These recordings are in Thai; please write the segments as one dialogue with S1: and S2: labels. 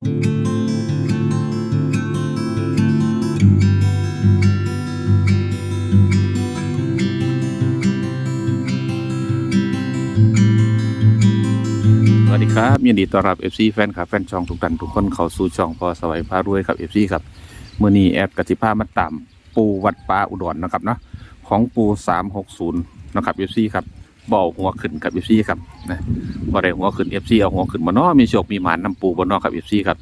S1: สวัสดีครับยินดีต้อนรับ FC แฟนคลับแฟนช่องทุกท่านทุกคนเข้าสู่ช่องพอสวัยพารวยครับ FC ครับเมื้อนี้แอดกติภามาตามปูวัดป่าอุดรนะครับเนาะของปู360นะครับ FC ครับ บ่เอาหัวขึ้นกับ FC ครับนะบ่ได้หัวขึ้น FC เอาหัวขึ้นบ่เนาะมีโชคมีหมานนำปูบ่เนาะครับ FC ครับ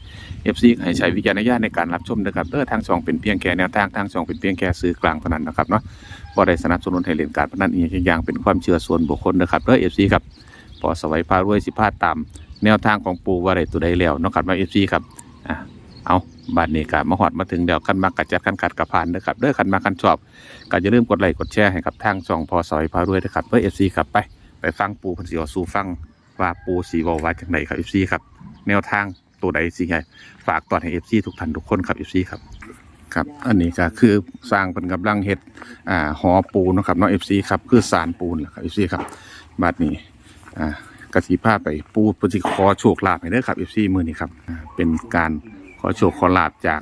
S1: FC ให้ใช้วิจารณญาณในการรับชมนะครับเด้อทางช่องเป็นเพียงแค่แนวทางทางช่องเป็นเพียงแค่สื่อกลางเท่านั้นนะครับเนาะบ่ได้สนับสนุนให้เล่นการพนันอีกอย่างเป็นความเชื่อส่วนบุคคลนะครับเด้อ FC ครับพอสวัยพารวยสิพาตาม แนวทางของปูว่าไรตัวใดแล้วนาะครับมาเอฟซีครับอะ เอาบัดนี้ก็มาหอดมาถึงเดี๋ยวคันมากกัจัดคันขัดกระพานเด้อครับเด้อคันมาคันชอบก็อย่าลืมกดไลค์กดแชร์ให้กับทางช่องพอสวัยพารวยนะครับเพื่อเอฟซีครับไปไปฟังปูพันสีสู่ฟังว่าปูสีบอกว่าจังไดครับเอฟซีครับแนวทางตัวใดสิไงฝากตอนให้เอฟซีทุกท่านทุกคนครับเอฟซีครับครับอันนี้ก็คือสร้างเป็นกำลังเฮ็ดอ่าหอปูนะครับเนาะเอฟซีครับคือสารปูนะครับเอฟซีครับบัดนี้อ่ากระสีผ้าไปปูปฏิขอโชคลาภให้เด้อครับเอฟซีมือนี้ครับเป็นการ ขอโชคขอลาภจาก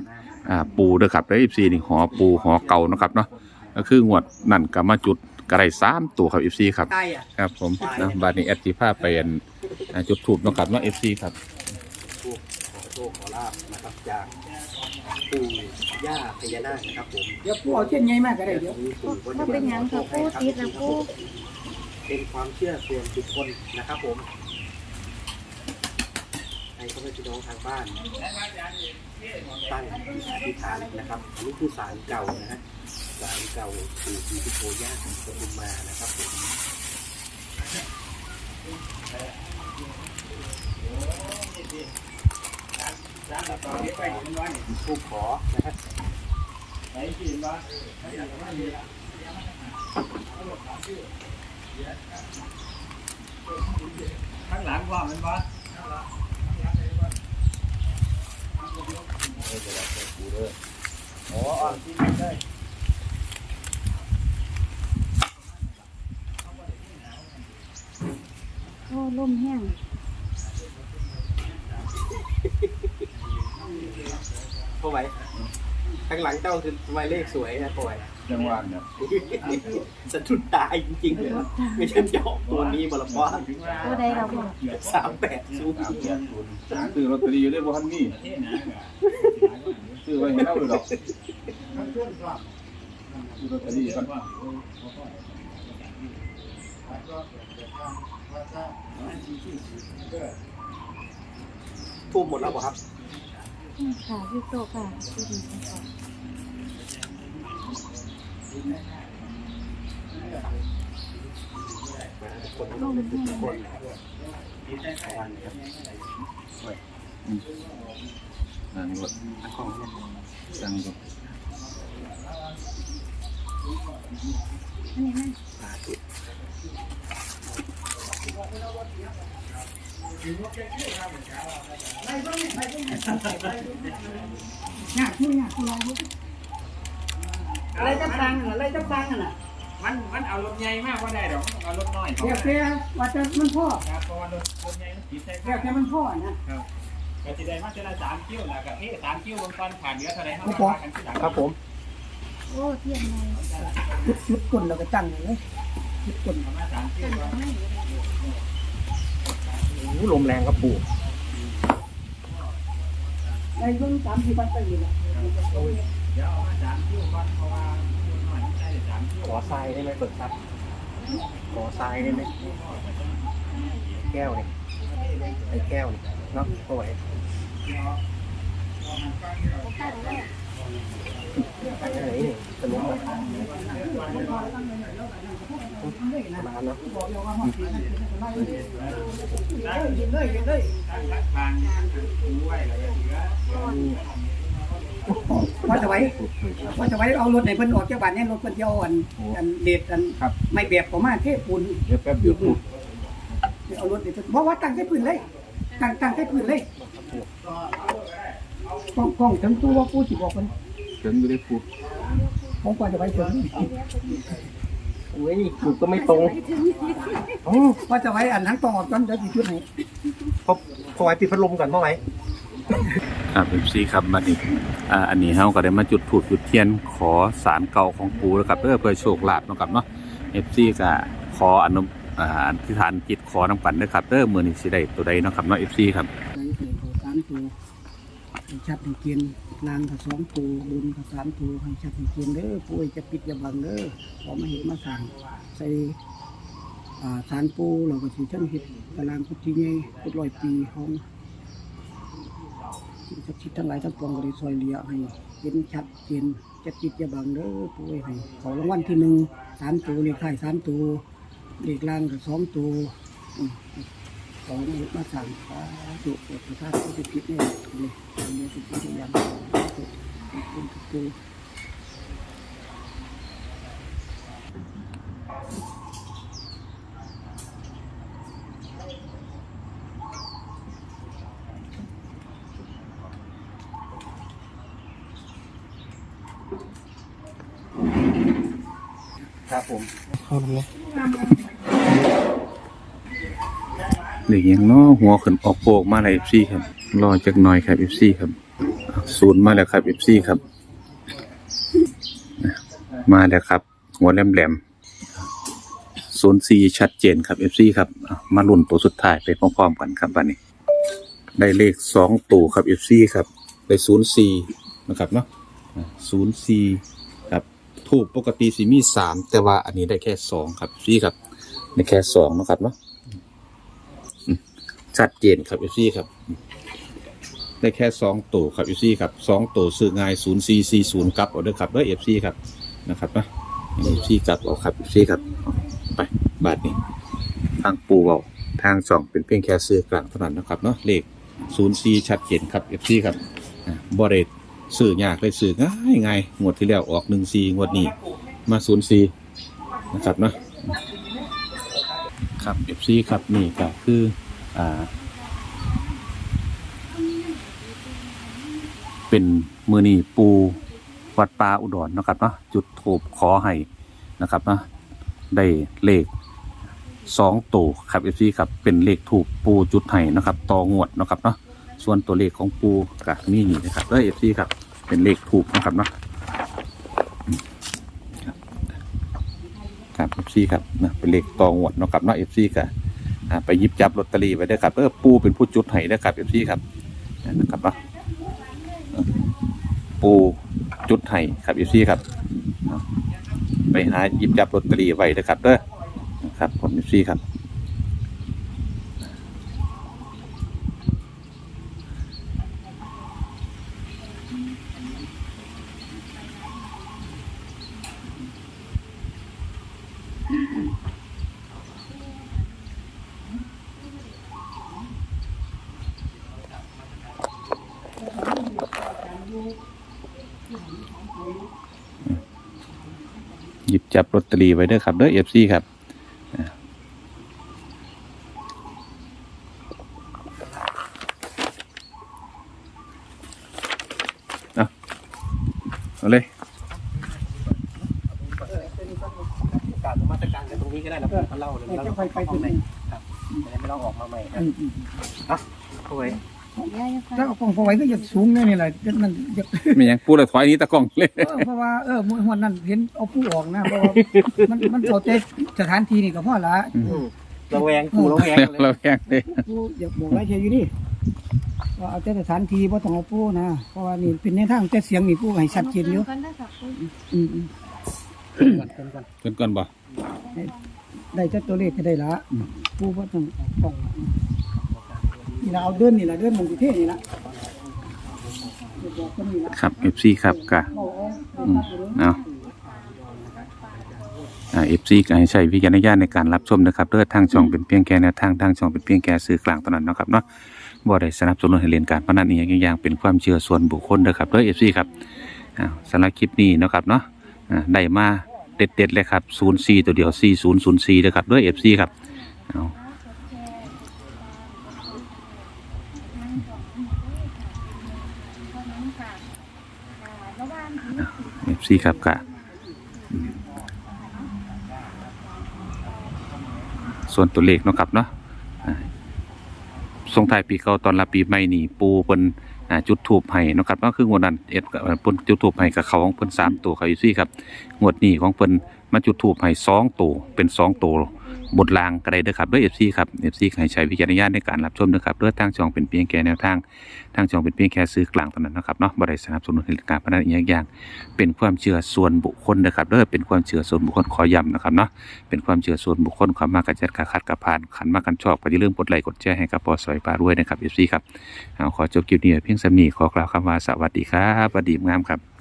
S1: อ่าปูเด้อครับแล้วเอฟซีนี่หอปูหอเก่าเนาะครับเนาะก็คืองวดนั่นก็มาจุดกระไรสามตัวครับเอฟซีครับ
S2: ใช่อะ
S1: ครับผมนะบัดนี้แอดสีผ้าไปอันอ่าจุดถูกนาะครับเนาะเอฟซีครับ
S2: ผู้ขอโชคขอลาบนะครับจากปู่ย่าพญานาคนะครับผม
S3: เดี๋ยวปูเอาเช่นใหญ่มากก็ได้เดี๋ยว
S2: มีปู่ก็
S4: ว่าเป็นหยังค่ะปูติดนะปู
S2: เป็นความเชื่อส่วนบุคคลนะครับผม ให้พ่อแม่พี่น้องทางบ้านตั้งอธิษฐานนะครับอันนี้คือศาลเก่านะฮะศาลเก่าปู่ศรีสุโธย่าศรีปทุมมานะครับผมผู้ขอนะครับ
S5: ข้างหลังว่ามันว่า
S4: โอ้ลมแห้ง
S2: พ่อไว้ข้างหลังเจ้าคือหมายเลขสวยนะพ่อไว้
S5: จังหวะเนี่ย
S2: สะดุดตายจริงๆเลยนะไม่ใช่เจาะตัวนี้บละป้อน
S4: ตัวใดเราพ่อ
S2: สามแปดซู
S5: สามแปดศูนย์ซื้อลอตเตอรี่อยู่ได้บ่ทันมีซื้อไว้ให้เราเลยดอกซื้อลอตเตอรี่กัน
S2: ทูบหมดแล้วเปล่ะครับ
S4: อืมค่ะพี่โตค่ะที่ดีค่ะ
S2: คนทุกคนทุกคนนะครับวันครับ
S1: นั่งรถ
S2: อะของเนี่ย
S1: นั่งรถ
S4: อันนี้นะ
S2: สาธุ
S3: ยากที่ยากที่เราอยู่
S6: อะไรจะฟังอะอะไรจะฟังอะน่ะ
S5: มันมันเอารถใหญ่มากว่าได้ดอกมันเอารถน้อย
S3: เดี๋ยวแกว่าจะมันพ่อ
S5: ครับเพราะว่ารถรถใหญ่มันติดใส่
S3: เดี๋ยวแกมันพ่อนะ
S5: ก็สิได้มาจะละสามคิ้วแล้วก็เอ๊ะสามคิ้วบางตอนผ่านเดือเท่าไหร่เฮามากันที่หลัง
S2: ครับผม
S4: โอ้เทียนใน
S3: ยุดยุดกลเราก็ตั้งเลยยุดกล
S5: ประมาณสามคิ้ว
S4: กันไม่
S2: โอ้ลมแรงครับปู่
S3: ในเรื่องสามสี่พันไปอยู่ละ
S5: เดี๋ยว เอามาสามคิ้วก่อนเพราะว่าคิ้วน้อยมันได้สามคิ้ว
S2: ขอทรายได้ไหมเปิดครับ ขอทรายได้ไหมแก้วเนี่ยไอ้แก้วเนี่เนาะพ่อไว้ไปไหนนี่สนุกไหมมาเนาะ
S3: เลยเลย
S5: ทางดูไว้แล้วเหลือ
S3: ว่าจะไว้ว่าจะไว้เอารถไหนเพิ่นออกจากบ้านเนี่ยรถเพิ่นเที่ยวอันอันเด็ดอันไม่แบบของมาเทพปูน
S5: เดี๋ยวแป๊บเดียวพูด
S3: เอารถนี่เพิ่นบอกว่าตั้งใส่พื้นเลย ตั้งตั้งใส่พื้นเลยกล้องกล้องถึงตัวว่าผู้สิบอกเพิ่น
S5: ถึงไม่ได้พูด
S3: ของกว่าจะไว้ถึง
S2: โอ้ยจุดก็ไม่ตรงอ๋อ
S3: ว่าจะไว้อันทั้งต้องออกก่อนเดี๋ยวสิจุดให้
S2: พอพอไว้ปิดพัดลมก่อนพ่อไว้
S1: ครับเอฟซีครับบัดนี้อ่าอันนี้เฮาก็ได้มาจุดถูกจุดเทียนขอสารเก่าของปู่แล้วครับเพื่อเพื่อโชคลาภเนาะครับเนาะเอฟซีก็ขออนุอ่าอธิษฐานจิตขอนำกันเด้ครับเด้อมื้อนี้สิได้ตัวใดเนาะครับเนาะเอฟซีครับ
S3: ใส่ใส่เขาสามตัวให้ชัดให้เกียนลางกับสองตัวบุญกับสามตัวให้ชัดให้เกียนเด้อป่วยจะปิดอย่าบังเด้อขอมาเห็นมาสั่งใส่อ่าสารปูเราก็สิจังเห็ดตารางพุทธิใหญ่พุทธร้อยปีของ สิ่งศักดิ์สิทธิ์ทั้งหลายทั้งปวงก็ได้ซอยเหลียให้เห็นชัดเจนจะติดจะบังเด้อป่วยให้ขอรางวัลที่หนึ่งสามตัวเลขท้ายสามตัวเลขล่างกับสองตัวอืมของมาสั่งสาธุเปิดประทับผู้ที่คิดเนี่ยเลยเรียนสิ่งที่ยังคุณครู
S2: ครับผม
S1: เด็กยังเนาะหัวขึ้นออกโปกมาแล้ว FC ครับรอจักหน่อยครับ FC ครับศูนย์มาแล้วครับ FC ครับ มาแล้วครับ หัวแหลมๆศูนย์สี่ชัดเจนครับ FC ครับอะมาลุ้นตัวสุดท้ายไปพร้อมๆกันครับบัดนี้ ได้เลขสองตัวครับ FC ครับได้ศูนย์สี่นะครับเนาะ ศูนย์สี่ครับทูบปกติสิมีสามแต่ว่าอันนี้ได้แค่สองครับ FC ครับได้แค่สองนะครับเนาะชัดเจนครับเอฟซีครับ ได้แค่สองตัวครับเอฟซีครับสองตัวซื้อง่ายศูนย์สี่สี่ศูนย์กลับเอาด้อครับด้วยเอฟซีครับนะครับนะเอฟซีกลับเอาครับเอฟซีครับไปบาทนี้ทางปูเอาทางสองเป็นเพียงแค่ซื้อกลางเท่านั้นนะครับเนาะเลขศูนย์สี่ชัดเจนครับเอฟซีครับอ่าบริเด ซื้อยากเลยซื้อง่ายง่ายงวดที่แล้วออกหนึ่งสี่งวดนี้ มาศูนย์สี่นะครับเนาะครับเอฟซีครับนี่ก็คืออ่า เป็นมือนีปูวัดป่าอุดรนะครับเนาะจุดโถูกขอให้นะครับเนาะได้เลขสองตัวครับเอฟซีครับเป็นเลขถูกปูจุดให้นะครับต่องวดนะครับเนาะ ส่วนตัวเลขของปูกับนี่นี่นะครับเอฟซีครับเป็นเลขถูกนะครับเนาะครับเอฟซีครับนะเป็นเลขตองวดเนาะครับเนาะเอฟซีครับอ่าไปยิบจับลอตเตอรี่ไว้ได้ครับเออปูเป็นผู้จุดให้ได้ครับเอฟซีครับนะครับเนาะปูจุดให้ครับเอฟซีครับ ไปหายิบจับลอตเตอรี่ไว้ได้ครับเด้อครับผมเอฟซีครับ หยิบจับลอตเตอรี่ไว้เด้อครับเด้อเอฟซีครับอ่าเอาเอาเลย
S2: กราบนมาตรการกันตรงนี้ก็ได้นะผมเล่าเลย
S3: เรา
S2: เรา
S3: ไปไป
S2: เข้า
S3: ถึง
S2: ใน
S3: ไหน
S2: ครับได้ไม่ต้องออกมาใหม่ครับ
S3: อืมอืม
S2: เข้าไว้
S4: ย่าจะฟัง
S3: ถ้าเอากองพอไว้ก็จะสูงแน่นี่แหละมัน
S1: ไม่ยังปูเลยถอยหนี้ตะกล้องเลย
S3: เออเพราะว่าเออมวยหัวนั่นเห็นเอาผู้ออกนะเพราะว่ามันมันเอาใจสถานที่นี่ก็พอละ
S2: ระแวงกูระแวงเลย
S1: เราแย่งเลย
S3: ผู้อยากบอกไว้เฉยอยู่นี่ว่าเอาแต่สถานที่บ่ต้องเอาผู้นะเพราะว่านี่เป็นในทางแต่เสียงนี่ผู้ให้ชัดเจนอยู่
S4: กันได้ค่ะคุณ
S3: อืมอืม
S2: ก่อนก่อนก่อน
S1: เกินก่อนบ่
S3: ได้แต่ตัวเลขก็ได้ละผู้บ่ต้องต้อง นี่ละเอาเดินนี่ละเดินมันสิเท่นี่ละเดี๋ยวบอกคนนี่ละ
S1: ครับเอฟซีครับกะ
S3: เอาเอา
S1: อืมเอาเอฟซีก็ให้ใช้วิจารณญาณในการรับชมนะครับเลือทางช่องเป็นเพียงแค่แนวทางทางช่องเป็นเพียงแค่สื่อกลางเท่านั้นเนาะครับเนาะบ่ได้สนับสนุนให้เรียนการพนันอีกอย่างเป็นความเชื่อส่วนบุคคลเด้อครับเด้อเอฟซีครับอ้าวสำหรับคลิปนี้เนาะครับเนาะอ่าได้มาเด็ดๆเลยครับ 04 ตัวเดียว 4004เด้อครับเด้อเอฟซีครับเอา
S4: ระหว่าง
S1: เอฟ ซีครับกะส่วนตัวเลขเนาะครับเนาะส่งท้ายปีเก่าตอนรับปีใหม่นี่ปูเพิ่นจุดถูปให้นะครับก็คืองวดนั้นเอ็ดเพิ่นจุดถูปให้กับเขาของเพิ่นสามตัวเขาอยู่ซี่ครับงวดนี้ของเพิ่น มาจุดถูปให้สองตัวเป็นสองตัวบทลางก็ได้เด้อครับด้วย FC ครับ FC ให้ใช้วิจารณญาณในการรับชมนะครับเลือทางช่องเป็นเพียงแค่แนวทางทางช่องเป็นเพียงแค่ซื้อกลางเท่านั้นนะครับเนาะบ่ได้สนับสนุนให้การพนันอีกอย่างเป็นความเชื่อส่วนบุคคลนะครับเด้อเป็นความเชื่อส่วนบุคคลขอย้ำนะครับเนาะเป็นความเชื่อส่วนบุคคลความมากกันจัดการคัดกับผ่านขันมากกันชอบก็อย่าลืมกดไลค์กดแชร์ให้กับปอสอยปลาด้วยนะครับ FC ครับขอจบคลิปนี้ไว้เพียงสำนีขอกล่าวคำว่าสวัสดีครับสวัสดีงามครับ